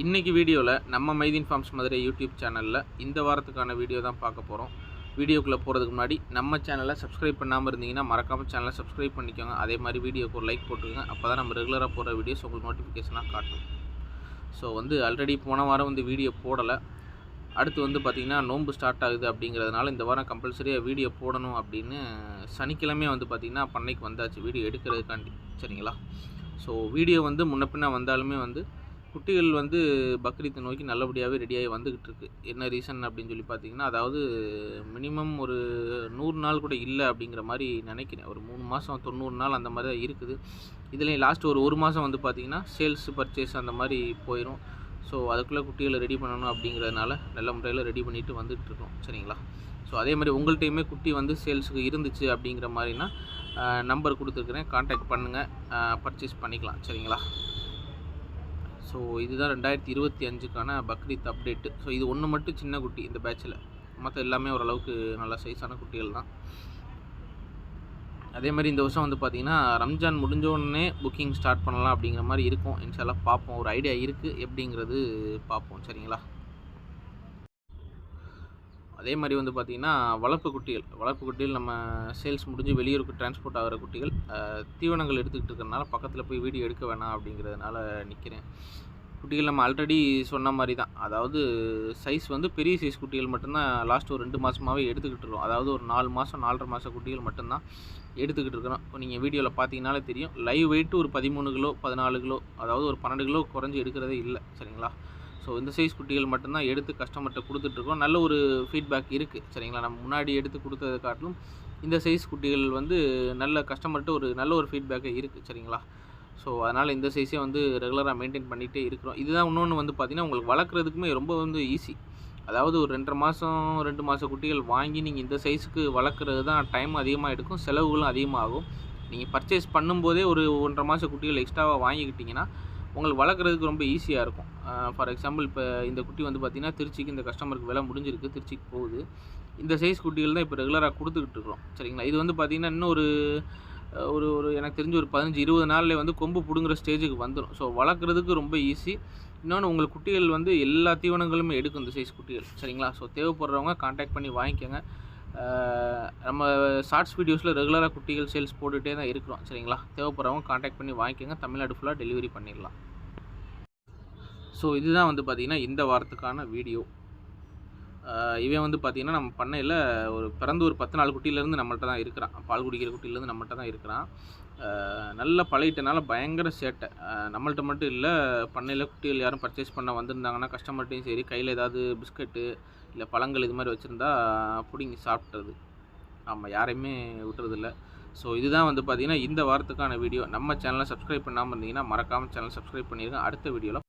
இன்றைக்கி வீடியோவில் நம்ம மைதீன் ஃபார்ம்ஸ் மதுரை யூடியூப் சேனலில் இந்த வாரத்துக்கான வீடியோ தான் பார்க்க போகிறோம் வீடியோக்குள்ளே போகிறதுக்கு முன்னாடி நம்ம சேனலை சப்ஸ்கிரைப் பண்ணாமல் இருந்தீங்கன்னா மறக்காமல் சேனலை சப்ஸ்கிரைப் பண்ணிக்கோங்க. அதே மாதிரி வீடியோக்கு ஒரு லைக் போட்டுக்கோங்க. அப்போ தான் நம்ம ரெகுலராக போகிற வீடியோஸ் உங்களுக்கு நோட்டிஃபிகேஷனாக காட்டும். ஸோ வந்து ஆல்ரெடி போன வாரம் வந்து வீடியோ போடலை. அடுத்து வந்து பார்த்திங்கன்னா நோன்பு ஸ்டார்ட் ஆகுது அப்படிங்கிறதுனால இந்த வாரம் கம்பல்சரியாக வீடியோ போடணும் அப்படின்னு சனிக்கிழமையே வந்து பார்த்திங்கன்னா பண்ணைக்கு வந்தாச்சு. வீடியோ எடுக்கிறதுக்காண்டி. சரிங்களா? ஸோ வீடியோ வந்து முன்ன பின்னே வந்தாலுமே வந்து குட்டிகள் வந்து பக்ரீத்தை நோக்கி நல்லபடியாகவே ரெடியாகி வந்துக்கிட்டு இருக்கு என்ன ரீசன் அப்படின்னு சொல்லி பார்த்தீங்கன்னா அதாவது மினிமம் ஒரு நூறு நாள் கூட இல்லை அப்படிங்கிற மாதிரி நினைக்கிறேன். ஒரு மூணு மாதம் தொண்ணூறு நாள் அந்த மாதிரி தான் இருக்குது. இதுலேயும் லாஸ்ட் ஒரு ஒரு மாதம் வந்து பார்த்திங்கன்னா சேல்ஸ் பர்ச்சேஸ் அந்த மாதிரி போயிடும் ஸோ அதுக்குள்ளே குட்டிகளை ரெடி பண்ணணும் அப்படிங்கிறதுனால நல்ல முறையில் ரெடி பண்ணிவிட்டு வந்துகிட்டு இருக்கோம் சரிங்களா? ஸோ அதே மாதிரி உங்கள்கிட்டையுமே குட்டி வந்து சேல்ஸுக்கு இருந்துச்சு அப்படிங்கிற மாதிரினா நம்பர் கொடுத்துருக்குறேன். காண்டாக்ட் பண்ணுங்கள் பர்ச்சேஸ் பண்ணிக்கலாம். சரிங்களா? ஸோ இதுதான் ரெண்டாயிரத்தி இருபத்தி அஞ்சுக்கான பக்ரீத் அப்டேட்டு ஸோ இது ஒன்று மட்டும் சின்ன குட்டி இந்த பேட்சில் மற்ற எல்லாமே ஓரளவுக்கு நல்ல சைஸான குட்டிகள் தான். அதே மாதிரி இந்த வருஷம் வந்து பார்த்திங்கன்னா ரம்ஜான் முடிஞ்ச உடனே புக்கிங் ஸ்டார்ட் பண்ணலாம் அப்படிங்கிற மாதிரி இருக்கும். இன்ஷால்லாம் பார்ப்போம். ஒரு ஐடியா இருக்குது எப்படிங்கிறது பார்ப்போம். சரிங்களா? அதே மாதிரி வந்து பார்த்திங்கன்னா வளர்ப்பு குட்டிகள். வளர்ப்பு குட்டிகள் நம்ம சேல்ஸ் முடிஞ்சு வெளியூருக்கு டிரான்ஸ்போர்ட் ஆகிற குட்டிகள் தீவனங்கள் எடுத்துக்கிட்டு இருக்கிறனால பக்கத்தில் போய் வீடியோ எடுக்க வேணாம் அப்படிங்கிறதுனால நிற்கிறேன் குட்டிகள் நம்ம ஆல்ரெடி சொன்ன மாதிரி தான். அதாவது சைஸ் வந்து பெரிய சைஸ் குட்டிகள் மட்டும்தான் லாஸ்ட் ஒரு ரெண்டு மாதமாகவே எடுத்துக்கிட்டு இருக்கோம். அதாவது ஒரு நாலு மாதம் நாலரை மாத குட்டிகள் மட்டும்தான் எடுத்துக்கிட்டு இருக்கிறோம். இப்போ நீங்கள் வீடியோவில் பார்த்தீங்கனாலே தெரியும். லைவ் வெயிட் ஒரு பதிமூணு கிலோ பதினாலு கிலோ அதாவது ஒரு பன்னெண்டு கிலோ குறைஞ்சி எடுக்கிறதே இல்லை. சரிங்களா? ஸோ இந்த சைஸ் குட்டிகள் மட்டும்தான் எடுத்து கஸ்டமர்கிட்ட கொடுத்துட்ருக்கோம். நல்ல ஒரு ஃபீட்பேக் இருக்குது சரிங்களா? நம்ம முன்னாடி எடுத்து கொடுத்ததை காட்டிலும் இந்த சைஸ் குட்டிகள் வந்து நல்ல கஸ்டமர்கிட்ட ஒரு நல்ல ஒரு ஃபீட்பேக்கே இருக்குது சரிங்களா? ஸோ அதனால் இந்த சைஸே வந்து ரெகுலராக மெயின்டைன் பண்ணிகிட்டே இருக்கிறோம். இதுதான் இன்னொன்று வந்து பார்த்திங்கன்னா உங்களுக்கு வளர்க்குறதுக்குமே ரொம்ப வந்து ஈஸி அதாவது ஒரு ரெண்டரை மாதம் ரெண்டு மாத குட்டிகள் வாங்கி நீங்கள் இந்த சைஸுக்கு வளர்க்குறது தான் டைம் அதிகமாக எடுக்கும். செலவுகளும் அதிகமாகும். நீங்கள் பர்ச்சேஸ் பண்ணும்போதே ஒரு ஒன்றரை மாத குட்டிகள் எக்ஸ்ட்ராவாக வாங்கிக்கிட்டிங்கன்னா உங்களுக்கு வளர்க்குறதுக்கு ரொம்ப ஈஸியாக இருக்கும். ஃபார் எக்ஸாம்பிள் இப்போ இந்த குட்டி வந்து பார்த்திங்கன்னா திருச்சிக்கு இந்த கஸ்டமருக்கு விலை முடிஞ்சிருக்கு திருச்சிக்கு போகுது. இந்த சைஸ் குட்டிகள் தான் இப்போ ரெகுலராக கொடுத்துக்கிட்டு இருக்கிறோம். சரிங்களா? இது வந்து பார்த்திங்கன்னா இன்னும் ஒரு ஒரு ஒரு எனக்கு தெரிஞ்ச ஒரு பதினஞ்சு இருபது நாளில் வந்து கொம்பு பிடுங்குற ஸ்டேஜுக்கு வந்துடும் ஸோ வளர்க்குறதுக்கு ரொம்ப ஈஸி இன்னொன்று உங்களுக்கு குட்டிகள் வந்து எல்லா தீவனங்களுமே எடுக்கும் இந்த சைஸ் குட்டிகள். சரிங்களா? ஸோ தேவைப்படுறவங்க காண்டாக்ட் பண்ணி வாங்கிக்கோங்க. நம்ம ஷார்ட்ஸ் வீடியோஸில் ரெகுலராக குட்டிகள் சேல்ஸ் போட்டுகிட்டே தான் இருக்கிறோம். சரிங்களா? தேவைப்படுறவங்க காண்டாக்ட் பண்ணி வாங்கிக்கோங்க. தமிழ்நாடு ஃபுல்லாக டெலிவரி பண்ணிடலாம். ஸோ இதுதான் வந்து பார்த்திங்கன்னா இந்த வாரத்துக்கான வீடியோ இவன் வந்து பார்த்திங்கன்னா நம்ம பண்ணையில் ஒரு பிறந்து ஒரு பத்து நாள் குட்டியிலேருந்து நம்மள்ட்ட தான் இருக்கிறான். பால் குடிக்கிற குட்டியிலேருந்து நம்மள்ட்ட தான் இருக்கிறான். நல்ல நல்லா பழகிட்டனால பயங்கர சேட்டை. நம்மள்கிட்ட நம்மள்ட்ட மட்டும் இல்லை பண்ணையில் குட்டிகள் யாரும் பர்ச்சேஸ் பண்ண வந்திருந்தாங்கன்னா கஸ்டமர்கிட்டையும் சரி கையில் ஏதாவது பிஸ்கட்டு இல்லை பழங்கள் இது மாதிரி வச்சுருந்தா பிடிங்கி சாப்பிட்றது ஆமாம் யாரையுமே விட்டுறதில்ல. ஸோ இதுதான் வந்து பார்த்திங்கன்னா இந்த வாரத்துக்கான வீடியோ நம்ம சேனலை சப்ஸ்கிரைப் பண்ணாமல் இருந்தீங்கன்னா மறக்காமல் சேனல் சப்ஸ்கிரைப் பண்ணிடுங்க அடுத்த வீடியோவில்